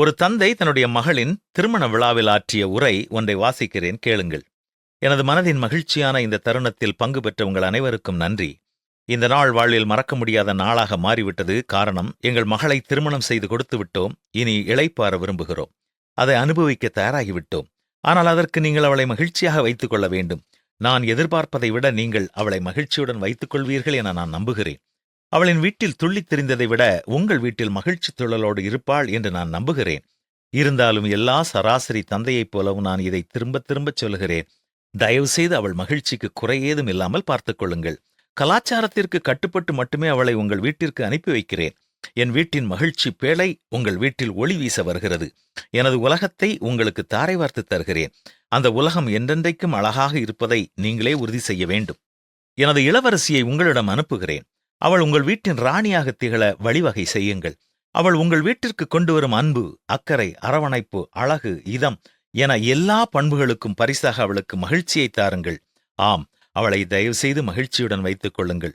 ஒரு தந்தை தன்னுடைய மகளின் திருமண விழாவில் ஆற்றிய உரை ஒன்றை வாசிக்கிறேன் கேளுங்கள். எனது மனதின் மகிழ்ச்சியான இந்த தருணத்தில் பங்கு பெற்ற உங்கள் அனைவருக்கும் நன்றி. இந்த நாள் வாழ்வில் மறக்க முடியாத நாளாக மாறிவிட்டது காரணம் எங்கள் மகளை திருமணம் செய்து கொடுத்து விட்டோம் இனி இழைப்பார விரும்புகிறோம். அதை அனுபவிக்க தயாராகிவிட்டோம். ஆனால் அதற்கு நீங்கள் அவளை மகிழ்ச்சியாக வைத்துக் கொள்ள வேண்டும். நான் எதிர்பார்ப்பதை விட நீங்கள் அவளை மகிழ்ச்சியுடன் வைத்துக் கொள்வீர்கள் என நான் நம்புகிறேன். அவளின் வீட்டில் துள்ளித் திரிந்ததை விட உங்கள் வீட்டில் மகிழ்ச்சி தொழலோடு இருப்பாள் என்று நான் நம்புகிறேன். இருந்தாலும் எல்லா சராசரி தந்தையைப் போலவும் நான் இதை திரும்ப திரும்பச் சொல்கிறேன் தயவுசெய்து அவள் மகிழ்ச்சிக்கு குறையேதும் இல்லாமல் பார்த்துக்கொள்ளுங்கள் கலாச்சாரத்திற்கு கட்டுப்பட்டு மட்டுமே அவளை உங்கள் வீட்டிற்கு அனுப்பி வைக்கிறேன். என் வீட்டின் மகிழ்ச்சி பேழை உங்கள் வீட்டில் ஒளி வீச வருகிறது. எனது உலகத்தை உங்களுக்கு தாரை வார்த்து தருகிறேன். அந்த உலகம் என்றென்றைக்கும் அழகாக இருப்பதை நீங்களே உறுதி செய்ய வேண்டும். எனது இளவரசியை உங்களிடம் அனுப்புகிறேன். அவள் உங்கள் வீட்டின் ராணியாக திகழ வழிவகை செய்யுங்கள். அவள் உங்கள் வீட்டிற்கு கொண்டு வரும் அன்பு அக்கறை அரவணைப்பு அழகு இதம் என எல்லா பண்புகளுக்கும் பரிசாக அவளுக்கு மகிழ்ச்சியை தாருங்கள். ஆம் அவளை தயவு செய்து மகிழ்ச்சியுடன் வைத்துக் கொள்ளுங்கள்.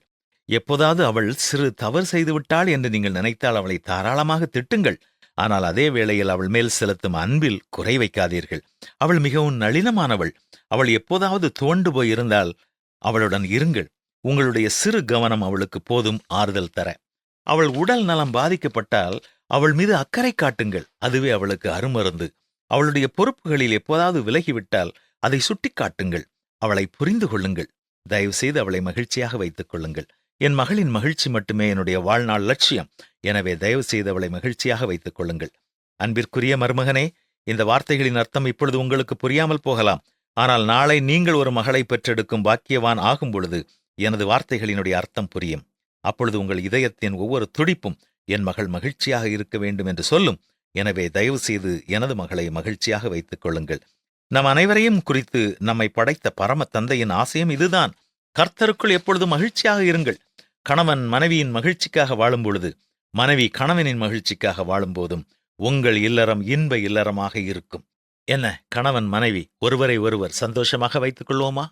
எப்போதாவது அவள் சிறு தவறு செய்துவிட்டாள் என்று நீங்கள் நினைத்தால் அவளை தாராளமாக திட்டுங்கள். ஆனால் அதே வேளையில் அவள் மேல் செலுத்தும் அன்பில் குறை வைக்காதீர்கள். அவள் மிகவும் நளினமானவள். அவள் எப்போதாவது துவண்டு போயிருந்தால் அவளுடன் இருங்கள். உங்களுடைய சிறு கவனம் அவளுக்கு போதும் ஆறுதல் தர. அவள் உடல் நலம் பாதிக்கப்பட்டால் அவள் மீது அக்கறை காட்டுங்கள். அதுவே அவளுக்கு அருமருந்து. அவளுடைய பொறுப்புகளில் எப்போதாவது விலகிவிட்டால் அதை சுட்டிக்காட்டுங்கள் அவளை புரிந்து கொள்ளுங்கள். தயவு செய்து அவளை மகிழ்ச்சியாக வைத்துக் கொள்ளுங்கள். என் மகளின் மகிழ்ச்சி மட்டுமே என்னுடைய வாழ்நாள் லட்சியம். எனவே தயவு செய்து அவளை மகிழ்ச்சியாக வைத்துக் கொள்ளுங்கள். அன்பிற்குரிய மருமகனே இந்த வார்த்தைகளின் அர்த்தம் இப்பொழுது உங்களுக்கு புரியாமல் போகலாம். ஆனால் நாளை நீங்கள் ஒரு மகளை பெற்றெடுக்கும் பாக்கியவான் ஆகும் பொழுது எனது வார்த்தைகளினுடைய அர்த்தம் புரியும். அப்பொழுது உங்கள் இதயத்தின் ஒவ்வொரு துடிப்பும் என் மகள் மகிழ்ச்சியாக இருக்க வேண்டும் என்று சொல்லும். எனவே தயவு செய்து எனது மகளை மகிழ்ச்சியாக வைத்துக் கொள்ளுங்கள். நம் அனைவரையும் குறித்து நம்மை படைத்த பரம தந்தையின் ஆசையும் இதுதான். கர்த்தருக்குள் எப்பொழுதும் மகிழ்ச்சியாக இருங்கள். கணவன் மனைவியின் மகிழ்ச்சிக்காக வாழும் பொழுது மனைவி கணவனின் மகிழ்ச்சிக்காக வாழும்போதும் உங்கள் இல்லறம் இன்ப இல்லறமாக இருக்கும். என்ன கணவன் மனைவி ஒருவரை ஒருவர் சந்தோஷமாக வைத்துக் கொள்வோமா?